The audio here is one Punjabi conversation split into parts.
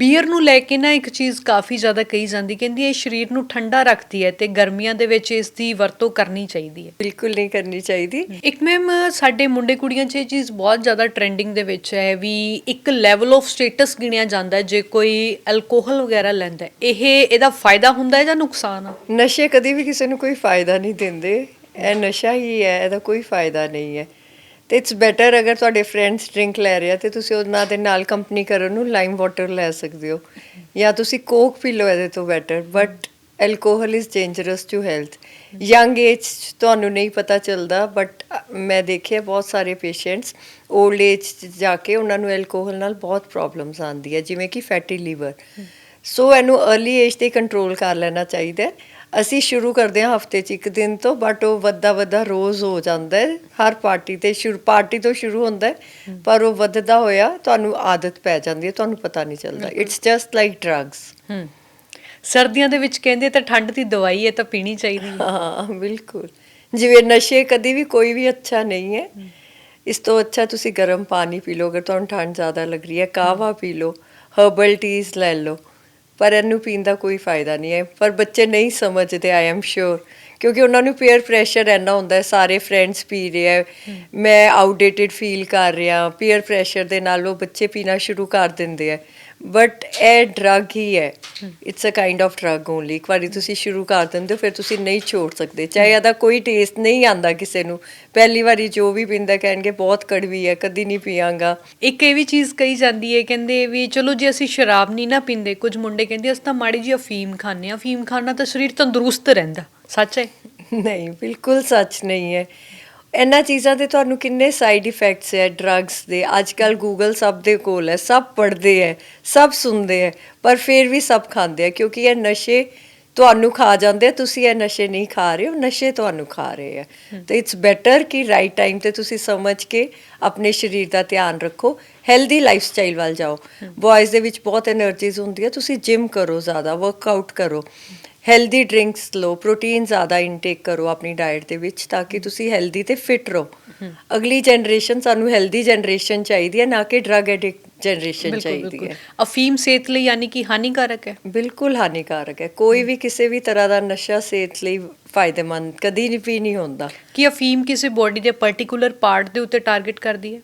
ਬੀਅਰ ਨੂੰ ਲੈ ਕੇ ਨਾ ਇੱਕ ਚੀਜ਼ ਕਾਫੀ ਜ਼ਿਆਦਾ ਕਹੀ ਜਾਂਦੀ ਕਹਿੰਦੀ ਇਹ ਸਰੀਰ ਨੂੰ ਠੰਡਾ ਰੱਖਦੀ ਹੈ ਤੇ ਗਰਮੀਆਂ ਦੇ ਵਿੱਚ ਇਸ ਦੀ ਵਰਤੋਂ ਕਰਨੀ ਚਾਹੀਦੀ ਹੈ। ਬਿਲਕੁਲ ਨਹੀਂ ਕਰਨੀ ਚਾਹੀਦੀ। ਇੱਕ ਮੈਮ ਸਾਡੇ ਮੁੰਡੇ ਕੁੜੀਆਂ 'ਚ ਇਹ ਚੀਜ਼ ਬਹੁਤ ਜ਼ਿਆਦਾ ਟ੍ਰੈਂਡਿੰਗ ਦੇ ਵਿੱਚ ਹੈ ਵੀ ਇੱਕ ਲੈਵਲ ਆਫ ਸਟੇਟਸ ਗਿਣਿਆ ਜਾਂਦਾ ਹੈ ਜੇ ਕੋਈ ਐਲਕੋਹਲ ਵਗੈਰਾ ਲੈਂਦਾ ਹੈ। ਇਹ ਇਹਦਾ ਫਾਇਦਾ ਹੁੰਦਾ ਹੈ ਜਾਂ ਨੁਕਸਾਨ ਆ? ਨਸ਼ੇ ਕਦੀ ਵੀ ਕਿਸੇ ਨੂੰ ਕੋਈ ਫਾਇਦਾ ਨਹੀਂ ਦਿੰਦੇ। ਇਹ ਨਸ਼ਾ ਹੀ ਹੈ ਇਹਦਾ ਕੋਈ ਫਾਇਦਾ ਨਹੀਂ ਹੈ। ਤੇ ਇਟਸ ਬੈਟਰ ਅਗਰ ਤੁਹਾਡੇ ਫਰੈਂਡਸ ਡਰਿੰਕ ਲੈ ਰਹੇ ਆ ਤੇ ਤੁਸੀਂ ਉਹਨਾਂ ਦੇ ਨਾਲ ਕੰਪਨੀ ਕਰਨ ਨੂੰ ਲਾਈਮ ਵਾਟਰ ਲੈ ਸਕਦੇ ਹੋ। ਜਾਂ ਤੁਸੀਂ ਕੋਕ ਪੀ ਲਓ ਇਹਦੇ ਤੋਂ better but alcohol is dangerous to health young age ਤੁਹਾਨੂੰ ਨਹੀਂ ਪਤਾ ਚੱਲਦਾ ਬਟ ਮੈਂ ਦੇਖਿਆ ਬਹੁਤ ਸਾਰੇ ਪੇਸ਼ੈਂਟਸ 올ਡ ਏਜ ਜਾ ਕੇ ਉਹਨਾਂ ਨੂੰ ਐਲਕੋਹਲ ਨਾਲ ਬਹੁਤ ਪ੍ਰੋਬਲਮਸ ਆਉਂਦੀ ਹੈ ਜਿਵੇਂ ਕਿ ਫੈਟੀ ਲੀਵਰ ਸੋ ਇਹਨੂੰ ਅਰਲੀ ਏਜ ਤੇ ਕੰਟਰੋਲ ਕਰ ਲੈਣਾ ਚਾਹੀਦਾ ਅਸੀਂ ਸ਼ੁਰੂ ਕਰਦੇ ਹਾਂ ਹਫ਼ਤੇ 'ਚ ਇੱਕ ਦਿਨ ਤੋਂ ਬਟ ਉਹ ਵੱਧਾ ਵੱਧਾ ਰੋਜ਼ ਹੋ ਜਾਂਦਾ ਹੈ। ਹਰ ਪਾਰਟੀ ਤੇ ਸ਼ੁਰੂ ਪਾਰਟੀ ਤੋਂ ਸ਼ੁਰੂ ਹੁੰਦਾ ਹੈ ਪਰ ਉਹ ਵੱਧਦਾ ਹੋਇਆ ਤੁਹਾਨੂੰ ਆਦਤ ਪੈ ਜਾਂਦੀ ਹੈ ਤੁਹਾਨੂੰ ਪਤਾ ਨਹੀਂ ਚੱਲਦਾ। ਇਟਸ ਜਸਟ ਲਾਈਕ ਡਰੱਗਸ ਸਰਦੀਆਂ ਦੇ ਵਿੱਚ ਕਹਿੰਦੇ ਤਾਂ ਠੰਡ ਦੀ ਦਵਾਈ ਹੈ ਤਾਂ ਪੀਣੀ ਚਾਹੀਦੀ ਹੈ। ਹਾਂ ਬਿਲਕੁਲ। ਜਿਵੇਂ ਨਸ਼ੇ ਕਦੀ ਵੀ ਕੋਈ ਵੀ ਅੱਛਾ ਨਹੀਂ ਹੈ। ਇਸ ਤੋਂ ਅੱਛਾ ਤੁਸੀਂ ਗਰਮ ਪਾਣੀ ਪੀ ਲਓ ਅਗਰ ਤੁਹਾਨੂੰ ਠੰਡ ਜ਼ਿਆਦਾ ਲੱਗ ਰਹੀ ਹੈ ਕਾਵਾ ਪੀ ਲਓ ਹਰਬਲ ਟੀਜ਼ ਲੈ ਲਓ। ਪਰ ਇਹਨੂੰ ਪੀਣ ਦਾ ਕੋਈ ਫਾਇਦਾ ਨਹੀਂ ਹੈ। ਪਰ ਬੱਚੇ ਨਹੀਂ ਸਮਝਦੇ ਆਈ ਐਮ ਸ਼ੋਰ ਕਿਉਂਕਿ ਉਹਨਾਂ ਨੂੰ ਪੀਅਰ ਪ੍ਰੈਸ਼ਰ ਇੰਨਾ ਹੁੰਦਾ ਹੈ, ਸਾਰੇ ਫਰੈਂਡਸ ਪੀ ਰਹੇ ਹੈ। ਮੈਂ ਆਊਟਡੇਟਡ ਫੀਲ ਕਰ ਰਿਹਾ ਪੀਅਰ ਪ੍ਰੈਸ਼ਰ ਦੇ ਨਾਲ ਉਹ ਬੱਚੇ ਪੀਣਾ ਸ਼ੁਰੂ ਕਰ ਦਿੰਦੇ ਹੈ। ਬਟ ਇਹ ਡਰੱਗ ਹੀ ਹੈ। It's a kind of drug only ਇੱਕ ਵਾਰੀ ਤੁਸੀਂ ਸ਼ੁਰੂ ਕਰ ਦਿੰਦੇ ਹੋ, ਫਿਰ ਤੁਸੀਂ ਨਹੀਂ ਛੋੜ ਸਕਦੇ। ਚਾਹੇ ਇਹਦਾ ਕੋਈ ਟੇਸਟ ਨਹੀਂ ਆਂਦਾ ਕਿਸੇ ਨੂੰ। ਪਹਿਲੀ ਵਾਰੀ ਜੋ ਵੀ ਪੀਂਦਾ, ਕਹਿਣਗੇ ਬਹੁਤ ਕੜਵੀ ਹੈ, ਕਦੀ ਨਹੀਂ ਪੀਵਾਂਗਾ ਇੱਕ ਇਹ ਵੀ ਚੀਜ਼ ਕਹੀ ਜਾਂਦੀ ਹੈ, ਕਹਿੰਦੇ ਵੀ ਚਲੋ ਜੇ ਅਸੀਂ ਸ਼ਰਾਬ ਨਹੀਂ ਨਾ ਪੀਂਦੇ, ਕੁਝ ਮੁੰਡੇ ਕਹਿੰਦੇ ਅਸੀਂ ਤਾਂ ਮਾੜੀ ਜਿਹੀ ਅਫੀਮ ਖਾਂਦੇ ਆ ਅਫੀਮ ਖਾਣਾ ਤਾਂ ਸਰੀਰ ਤੰਦਰੁਸਤ ਰਹਿੰਦਾ। ਸੱਚ ਹੈ? ਨਹੀਂ ਬਿਲਕੁਲ ਸੱਚ ਨਹੀਂ ਹੈ। ਇਹਨਾਂ ਚੀਜ਼ਾਂ ਦੇ ਤੁਹਾਨੂੰ ਕਿੰਨੇ ਸਾਈਡ ਇਫੈਕਟਸ ਹੈ ਡਰੱਗਸ ਦੇ? ਅੱਜ ਕੱਲ ਗੂਗਲ ਸਭ ਦੇ ਕੋਲ ਹੈ ਸਭ ਪੜਦੇ ਹੈ ਸਭ ਸੁਣਦੇ ਹੈ ਪਰ ਫਿਰ ਵੀ ਸਭ ਖਾਂਦੇ ਹੈ ਕਿਉਂਕਿ ਇਹ ਨਸ਼ੇ ਤੁਹਾਨੂੰ ਖਾ ਜਾਂਦੇ ਤੁਸੀਂ ਇਹ ਨਸ਼ੇ ਨਹੀਂ ਖਾ ਰਹੇ ਹੋ ਨਸ਼ੇ ਤੁਹਾਨੂੰ ਖਾ ਰਹੇ ਹੈ। ਤੇ ਇਟਸ ਬੈਟਰ ਕਿ ਰਾਈਟ ਟਾਈਮ ਤੇ ਤੁਸੀਂ ਸਮਝ ਕੇ ਆਪਣੇ ਸਰੀਰ ਦਾ ਧਿਆਨ ਰੱਖੋ ਹੈਲਦੀ ਲਾਈਫ ਸਟਾਈਲ ਵੱਲ ਜਾਓ। ਬॉयਜ਼ ਦੇ ਵਿੱਚ ਬਹੁਤ એનર્ਜੀਜ਼ ਹੁੰਦੀ ਹੈ ਤੁਸੀਂ ਜਿਮ ਕਰੋ ਜ਼ਿਆਦਾ ਵਰਕਆਊਟ ਕਰੋ। ਹੈਲਦੀ ਡਰਿੰਕਸ ਲਓ ਪ੍ਰੋਟੀਨ ਜ਼ਿਆਦਾ ਇਨਟੇਕ ਕਰੋ ਆਪਣੀ ਡਾਈਟ ਦੇ ਵਿੱਚ ਤਾਂ ਕਿ ਤੁਸੀਂ ਹੈਲਦੀ ਤੇ ਫਿਟ ਰਹੋ। ਅਗਲੀ ਜਨਰੇਸ਼ਨ ਸਾਨੂੰ ਹੈਲਦੀ ਜਨਰੇਸ਼ਨ ਚਾਹੀਦੀ ਹੈ ਨਾ ਕਿ ਡਰਗ ਐਡਿਕਟ ਜਨਰੇਸ਼ਨ ਚਾਹੀਦੀ ਹੈ। ਅਫੀਮ ਸਿਹਤ ਲਈ ਯਾਨੀ ਕਿ ਹਾਨੀਕਾਰਕ ਹੈ। ਬਿਲਕੁਲ ਹਾਨੀਕਾਰਕ ਹੈ। ਕੋਈ ਵੀ ਕਿਸੇ ਵੀ ਤਰ੍ਹਾਂ ਦਾ ਨਸ਼ਾ ਸਿਹਤ ਲਈ ਫਾਇਦੇਮੰਦ ਕਦੀ ਵੀ ਨਹੀਂ ਹੁੰਦਾ। ਕਿ ਅਫੀਮ ਕਿਸੇ ਬੋਡੀ ਦੇ ਪਾਰਟਿਕੂਲਰ ਪਾਰਟ ਦੇ ਉੱਤੇ ਟਾਰਗੇਟ ਕਰਦੀ ਹੈ?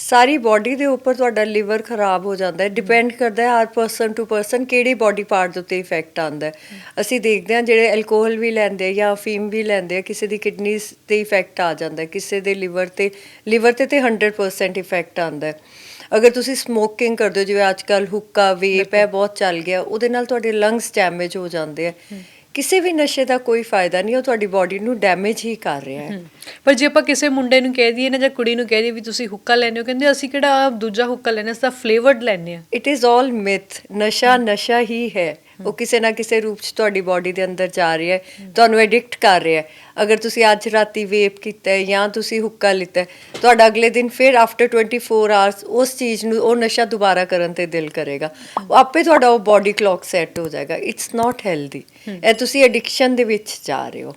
ਸਾਰੀ ਬਾਡੀ ਦੇ ਉੱਪਰ ਤੁਹਾਡਾ ਲਿਵਰ ਖਰਾਬ ਹੋ ਜਾਂਦਾ ਹੈ। ਡਿਪੈਂਡ ਕਰਦਾ ਹੈ ਹਰ ਪਰਸਨ ਟੂ ਪਰਸਨ ਕਿਹੜੀ ਬਾਡੀ ਪਾਰਟ ਦੇ ਉੱਤੇ ਇਫੈਕਟ ਆਉਂਦਾ ਹੈ। ਅਸੀਂ ਦੇਖਦੇ ਹਾਂ ਜਿਹੜੇ ਐਲਕੋਹਲ ਵੀ ਲੈਂਦੇ ਆ ਜਾਂ ਅਫੀਮ ਵੀ ਲੈਂਦੇ ਆ ਕਿਸੇ ਦੀ ਕਿਡਨੀਜ਼ ਤੇ ਇਫੈਕਟ ਆ ਜਾਂਦਾ ਹੈ। ਕਿਸੇ ਦੇ ਲਿਵਰ ਤੇ ਲਿਵਰ ਤੇ ਤੇ 100% ਇਫੈਕਟ ਆਉਂਦਾ ਹੈ। ਅਗਰ ਤੁਸੀਂ ਸਮੋਕਿੰਗ ਕਰਦੇ ਹੋ ਜਿਵੇਂ ਅੱਜ ਕੱਲ ਹੁੱਕਾ ਵੇਪ ਹੈ ਬਹੁਤ ਚੱਲ ਗਿਆ ਉਹਦੇ ਨਾਲ ਤੁਹਾਡੇ ਲੰਗਸ ਡੈਮੇਜ ਹੋ ਜਾਂਦੇ ਆ। ਕਿਸੇ ਵੀ ਨਸ਼ੇ ਦਾ ਕੋਈ ਫਾਇਦਾ ਨਹੀਂ ਉਹ ਤੁਹਾਡੀ ਬਾਡੀ ਨੂੰ ਡੈਮੇਜ ਹੀ ਕਰ ਰਿਹਾ ਹੈ। ਪਰ ਜੇ ਆਪਾਂ ਕਿਸੇ ਮੁੰਡੇ ਨੂੰ ਕਹਿ ਦਈਏ ਨਾ ਜਾਂ ਕੁੜੀ ਨੂੰ ਕਹਿ ਦਈਏ ਵੀ ਤੁਸੀਂ ਹੁੱਕਾ ਲੈਣੇ ਹੋ ਕਹਿੰਦੇ ਅਸੀਂ ਕਿਹੜਾ ਦੂਜਾ ਹੁੱਕਾ ਲੈਣਾ ਅਸੀਂ ਤਾਂ ਫਲੇਵਰਡ ਲੈਣੇ ਆ ਇਟ ਇਜ਼ ਆਲ ਮਿਥ ਨਸ਼ਾ ਨਸ਼ਾ ਹੀ ਹੈ। ਉਹ ਕਿਸੇ ਨਾ ਕਿਸੇ ਰੂਪ ਚ ਤੁਹਾਡੀ ਬਾਡੀ ਦੇ ਅੰਦਰ ਜਾ ਰਿਹਾ ਹੈ, ਤੁਹਾਨੂੰ ਐਡਿਕਟ ਕਰ ਰਿਹਾ ਹੈ। ਅਗਰ ਤੁਸੀਂ ਅੱਜ ਰਾਤੀ ਵੇਪ ਕੀਤਾ ਹੈ ਜਾਂ ਤੁਸੀਂ ਹੁੱਕਾ ਲਿੱਤਾ ਤੁਹਾਡਾ ਅਗਲੇ ਦਿਨ ਫਿਰ ਆਫਟਰ 24 ਆਵਰਸ ਉਸ ਚੀਜ਼ ਨੂੰ, ਉਹ ਨਸ਼ਾ ਦੁਬਾਰਾ ਕਰਨ ਤੇ ਦਿਲ ਕਰੇਗਾ। ਉਹ ਆਪੇ ਤੁਹਾਡਾ ਉਹ ਬਾਡੀ ਕਲੌਕ ਸੈੱਟ ਹੋ ਜਾਏਗਾ। ਇਟਸ ਨਾਟ ਹੈਲਦੀ ਇਹ ਤੁਸੀਂ ਐਡਿਕਸ਼ਨ ਦੇ ਵਿੱਚ ਜਾ ਰਹੇ ਹੋ।